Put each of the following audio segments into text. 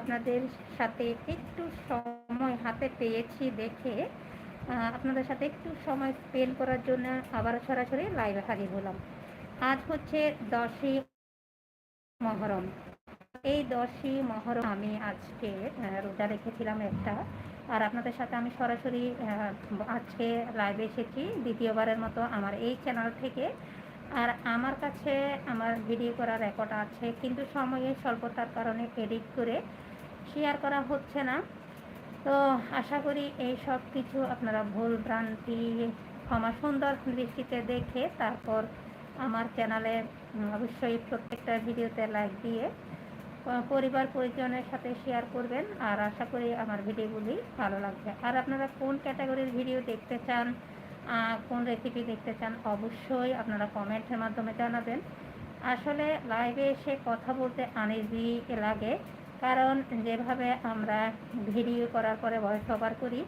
আপনাদের সাথে একটু সময় হাতে পেয়েছি দেখে আপনাদের সাথে একটু সময় স্পেন্ড করার জন্য আবার সরাসরি লাইভে হাজির হলাম। আজ হচ্ছে দশই মহরম। এই দশই মহরম আমি আজকে রোজা রেখেছিলাম একটা। আর আপনাদের সাথে আমি সরাসরি আজকে লাইভে এসেছি। দ্বিতীয়বারের মতো আমার এই চ্যানেল থেকে আর আমার কাছে আমার ভিডিও করার রেকর্ড আছে, কিন্তু সময়ের স্বল্পতার কারণে এডিট করে শেয়ার করা হচ্ছে না। তো আশা করি এই সব কিছু আপনারা ভুল ভ্রান্তি, ক্ষমা সুন্দর দৃষ্টিতে দেখে তারপর আমার চ্যানেলে অবশ্যই প্রত্যেকটা ভিডিওতে লাইক দিয়ে পরিবার পরিজনের সাথে শেয়ার করবেন। আর আশা করি আমার ভিডিওগুলি ভালো লাগবে। আর আপনারা কোন ক্যাটাগরির ভিডিও দেখতে চান কোন রেসিপি দেখতে চান অবশ্যই আপনারা কমেন্টের মাধ্যমে জানাবেন। আসলে লাইভে এসে কথা বলতে আনইজি লাগে, কারণ যেভাবে আমরা ভিডিও করার পরে ভয়েস ওভার করি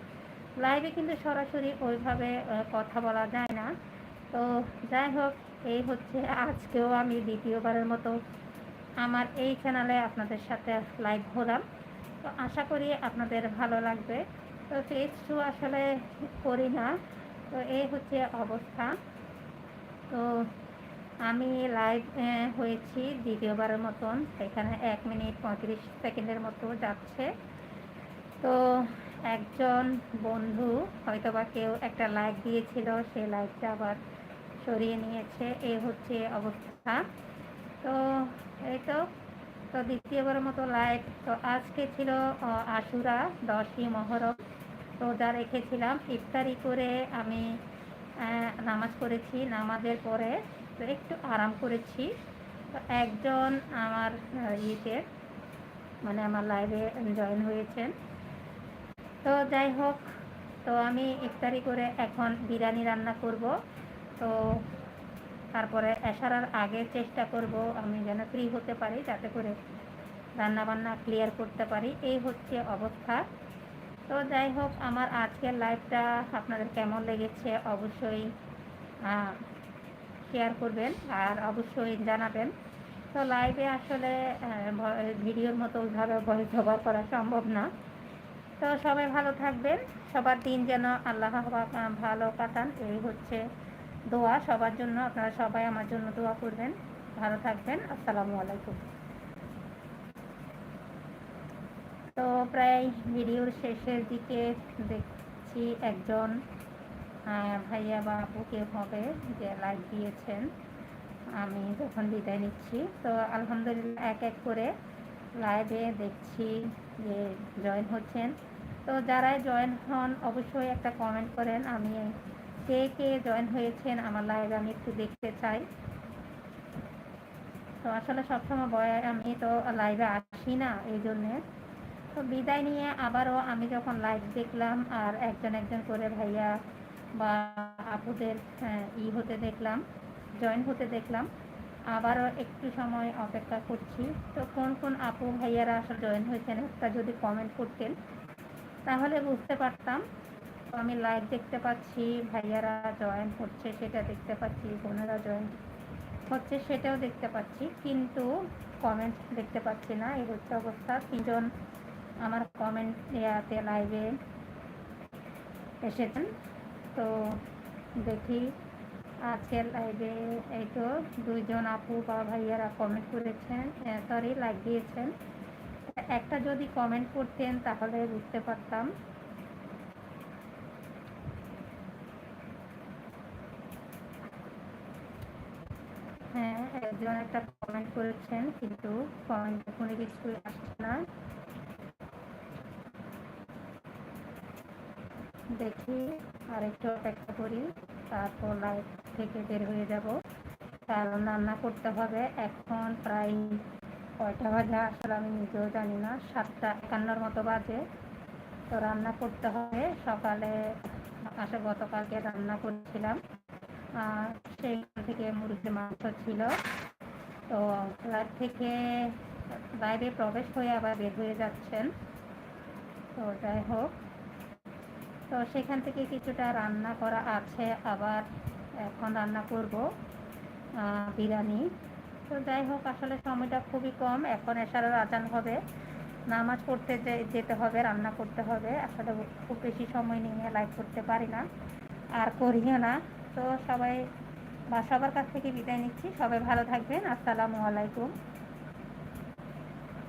লাইভে কিন্তু সরাসরি ওইভাবে কথা বলা যায় না। তো যাই হোক, এই হচ্ছে আজকেও আমি দ্বিতীয়বারের মতো আমার এই চ্যানেলে আপনাদের সাথে লাইভ হলাম। তো আশা করি আপনাদের ভালো লাগবে। তো ফেস টু আসলে করি না। তো এই হচ্ছে অবস্থা। তো আমি লাইভ হয়েছি দ্বিতীয়বারের মতন। এখানে এক মিনিট পঁয়ত্রিশ সেকেন্ডের মতো যাচ্ছে। তো একজন বন্ধু হয়তোবা কেউ একটা লাইক দিয়েছিল সেই লাইকটা আবার সরিয়ে নিয়েছে। এই হচ্ছে অবস্থা। তো এই তো তো দ্বিতীয়বারের মতো লাইক তো আজকে ছিল আশুরা দশই মহরম। রোজা রেখেছিলাম। ইফতারি করে আমি নামাজ পড়েছি। নামাজের পরে একটু আরাম করেছি। একজন আমার ইয়েতে মানে আমার লাইভে জয়েন হয়েছেন। তো যাই হোক, তো আমি ইফতারি করে এখন বিরিয়ানি রান্না করব। তো তারপরে এসারার আগে চেষ্টা করব আমি যেন ফ্রি হতে পারি, যাতে করে রান্নাবান্না ক্লিয়ার করতে পারি। এই হচ্ছে অবস্থা। তো যাই হোক, আমার আজকের লাইভটা আপনাদের কেমন লেগেছে অবশ্যই শেয়ার করবেন আর অবশ্যই জানাবেন। তো লাইভে আসলে ভিডিওর মতো ওইভাবে ভয়েস ওভার করা সম্ভব না। তো সবাই ভালো থাকবেন, সবার দিন যেন আল্লাহ ভালো কাটান, এই হচ্ছে দোয়া। সবার জন্য আপনারা সবাই আমার জন্য দোয়া করবেন। ভালো থাকবেন, আসসালামু আলাইকুম। তো প্রায় ভিডিওর শেষের দিকে দেখছি একজন ভাইয়া বা আপু কেউ হবে যে লাইক দিয়েছেন। আমি যখন বিদায় নিচ্ছি, তো আলহামদুলিল্লাহ এক এক করে লাইভে দেখছি যে জয়েন হচ্ছেন। তো যারাই জয়েন হন, অবশ্যই একটা কমেন্ট করেন, আমি কে কে জয়েন হয়েছেন আমার লাইভে আমি একটু দেখতে চাই। তো আসলে সবসময় বয় আমি তো লাইভে আসি না, এই জন্যে। তো বিদায় নিয়ে আবারও আমি যখন লাইভ দেখলাম আর একজন একজন করে ভাইয়া বা আপুদের ই হতে দেখলাম জয়েন হতে দেখলাম, আবারও একটু সময় অপেক্ষা করছি। তো কোন কোন আপু ভাইয়ারা আসলে জয়েন হয়েছেন একটা যদি কমেন্ট করতেন, তাহলে বুঝতে পারতাম। তো আমি লাইভ দেখতে পাচ্ছি, ভাইয়ারা জয়েন হচ্ছে, সেটা দেখতে পাচ্ছি, বোনেরা জয়েন হচ্ছে, সেটাও দেখতে পাচ্ছি। কিন্তু কমেন্ট দেখতে পাচ্ছি না, এই হচ্ছে অবস্থা। তিনজন আমার কমেন্ট ইয়াতে লাইভে এসেছেন। তো দেখি আজকের লাইভে এই তো দুইজন আপু বা ভাইয়ারা কমেন্ট করেছেন সরি লাইক দিয়েছেন। একটা যদি কমেন্ট করতেন তাহলে বুঝতে পারতাম। হ্যাঁ একজন একটা কমেন্ট করেছেন কিন্তু কমেন্ট কোনো কিছু আসছে না। দেখি আর একটু অপেক্ষা করি, তারপর লাইভ থেকে বের হয়ে যাব। কারণ রান্না করতে হবে এখন প্রায় কয়টা বাজে আসলে আমি নিজেও জানি না, সাতটা একান্নর মতো বাজে। তো রান্না করতে হবে, সকালে আসলে গতকালকে রান্না করেছিলাম। সেইখান থেকে মুরগির মাংস ছিল। তো লাইভ থেকে বাইরে প্রবেশ হয়ে আবার বের হয়ে যাচ্ছেন। তো যাই হোক তো সেখান থেকে কিছুটা রান্না করা আছে, আবার এখন রান্না করব বিরিয়ানি। তো যাই হোক, আসলে সময়টা খুবই কম, এখন এসারের আজান হবে। নামাজ পড়তে যেতে হবে, রান্না করতে হবে। আসলে খুব বেশি সময় নিয়ে লাইভ করতে পারি না, আর করিও না। তো সবাই, বা সবার কাছ থেকে বিদায় নিচ্ছি। সবাই ভালো থাকবেন। আসসালামু আলাইকুম।